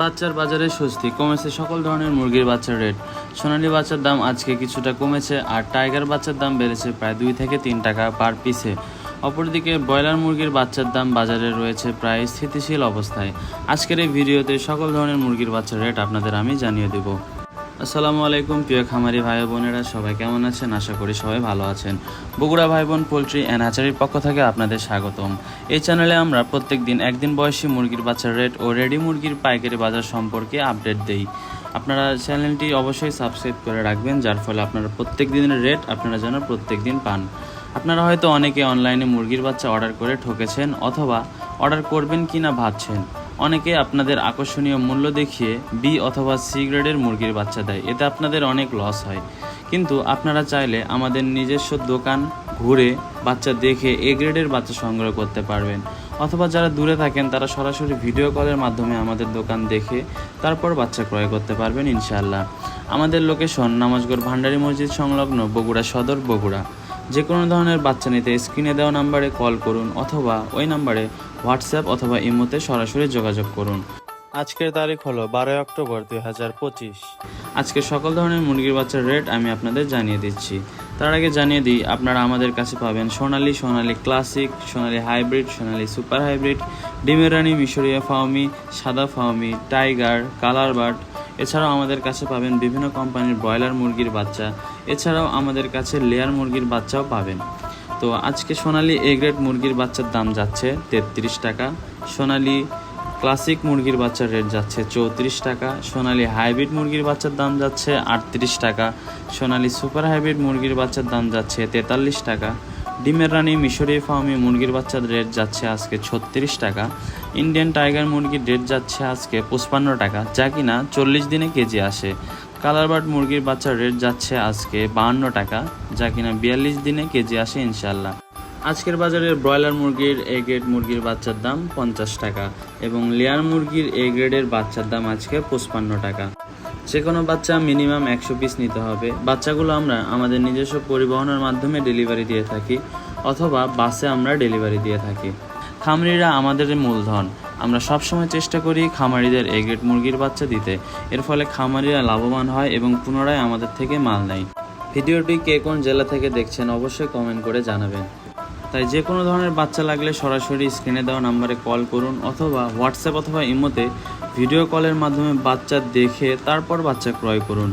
বাচ্চার বাজারে স্বস্তি, কমেছে সকল ধরনের মুরগির বাচ্চার রেট সোনালি বাচ্চার দাম আজকে কিছুটা কমেছে আর টাইগার বাচ্চার দাম বেড়েছে প্রায় দুই থেকে তিন টাকা পার পিসে অপরদিকে ব্রয়লার মুরগির বাচ্চার দাম বাজারে রয়েছে প্রায় স্থিতিশীল অবস্থায়। আজকের এই ভিডিওতে সকল ধরনের মুরগির বাচ্চার রেট আপনাদের আমি জানিয়ে দেবো। আসসালামু আলাইকুম, প্রিয় খামারি ভাই বোনেরা, সবাই কেমন আছেন? আশা করি সবাই ভালো আছেন। বগুড়া ভাই বোন, পোলট্রি অ্যান্ড হ্যাচারির পক্ষ থেকে আপনাদের স্বাগতম। এই চ্যানেলে আমরা প্রত্যেক দিন একদিন বয়সী মুরগির বাচ্চার রেট ও রেডি মুরগির পাইকারি বাজার সম্পর্কে আপডেট দেই। আপনারা চ্যানেলটি অবশ্যই সাবস্ক্রাইব করে রাখবেন, যার ফলে আপনারা প্রত্যেক দিনের রেট আপনারা যেন প্রত্যেক দিন পান। আপনারা হয়তো অনেকে অনলাইনে মুরগির বাচ্চা অর্ডার করে ঠকেছেন অথবা অর্ডার করবেন কি না ভাবছেন। অনেকে আপনাদের আকর্ষণীয় মূল্য দেখিয়ে বি অথবা সি গ্রেডের মুরগির বাচ্চা দেয়। এতে আপনাদের অনেক লস হয়। কিন্তু আপনারা চাইলে আমাদের নিজস্ব দোকান ঘুরে বাচ্চা দেখে এ গ্রেডের বাচ্চা সংগ্রহ করতে পারবেন। অথবা যারা দূরে থাকেন, তারা সরাসরি ভিডিও কলের মাধ্যমে আমাদের দোকান দেখে তারপর বাচ্চা ক্রয় করতে পারবেন ইনশাআল্লাহ। আমাদের লোকেশন নামাজগড় ভান্ডারী মসজিদ সংলগ্ন বগুড়া সদর বগুড়া। যে কোনো ধরনের বাচ্চা নিতে স্ক্রিনে দেওয়া নাম্বারে কল করুন অথবা ওই নাম্বারে হোয়াটসঅ্যাপ অথবা ইমোতে সরাসরি যোগাযোগ করুন। আজকের তারিখ হলো বারোই অক্টোবর দুই হাজার পঁচিশ। আজকে সকল ধরনের মুরগির বাচ্চার রেট আমি আপনাদের জানিয়ে দিচ্ছি। তার আগে জানিয়ে দিই আপনারা আমাদের কাছে পাবেন Sonali Sonali classic Sonali hybrid Sonali super hybrid ডিমেরানি মিশরীয় ফাউমি সাদা ফাউমি টাইগার কালার বার্ড এছাড়াও আমাদের কাছে পাবেন বিভিন্ন কোম্পানির ব্রয়লার মুরগির বাচ্চা, এছাড়াও আমাদের কাছে লেয়ার মুরগির বাচ্চাও পাবেন। তো আজকে সোনালি এ গ্রেড মুরগির বাচ্চার দাম যাচ্ছে তেত্রিশ টাকা, সোনালি ক্লাসিক মুরগির বাচ্চার রেট যাচ্ছে চৌত্রিশ টাকা, সোনালি হাইব্রিড মুরগির বাচ্চার দাম যাচ্ছে আটত্রিশ টাকা, সোনালি সুপার হাইব্রিড মুরগির বাচ্চার দাম যাচ্ছে তেতাল্লিশ টাকা ডিমের রানী মিশরি ফার্মি মুরগির বাচ্চার রেট যাচ্ছে আজকে ছত্রিশ টাকা। ইন্ডিয়ান টাইগার মুরগির রেট যাচ্ছে আজকে পঁচপান্ন টাকা, যা কিনা চল্লিশ দিনে কেজি আসে। কালারবার্ড মুরগির বাচ্চার রেট যাচ্ছে আজকে বাহান্ন টাকা, যা কিনা বিয়াল্লিশ দিনে কেজি আসে ইনশাল্লাহ আজকের বাজারে ব্রয়লার মুরগির এ গ্রেড মুরগির বাচ্চার দাম পঞ্চাশ টাকা এবং লেয়ার মুরগির এ গ্রেডের বাচ্চার দাম আজকে পঁচপান্ন টাকা। যে কোনো বাচ্চা মিনিমাম একশো পিস নিতে হবে। বাচ্চাগুলো আমরা আমাদের নিজস্ব পরিবহনের মাধ্যমে ডেলিভারি দিয়ে থাকি অথবা বাসে আমরা ডেলিভারি দিয়ে থাকি। খামারিরা আমাদের মূলধন। আমরা সবসময় চেষ্টা করি খামারিদের এ মুরগির বাচ্চা দিতে। এর ফলে খামারিরা লাভবান হয় এবং পুনরায় আমাদের থেকে মাল নেয়। ভিডিওটি কে কোন জেলা থেকে দেখছেন অবশ্যই কমেন্ট করে জানাবেন। তাই যে কোনো ধরনের বাচ্চা লাগলে সরাসরি স্ক্রিনে দেওয়া নাম্বারে কল করুন অথবা হোয়াটসঅ্যাপ অথবা ইমোতে ভিডিও কলের মাধ্যমে বাচ্চা দেখে তারপর বাচ্চা ক্রয় করুন।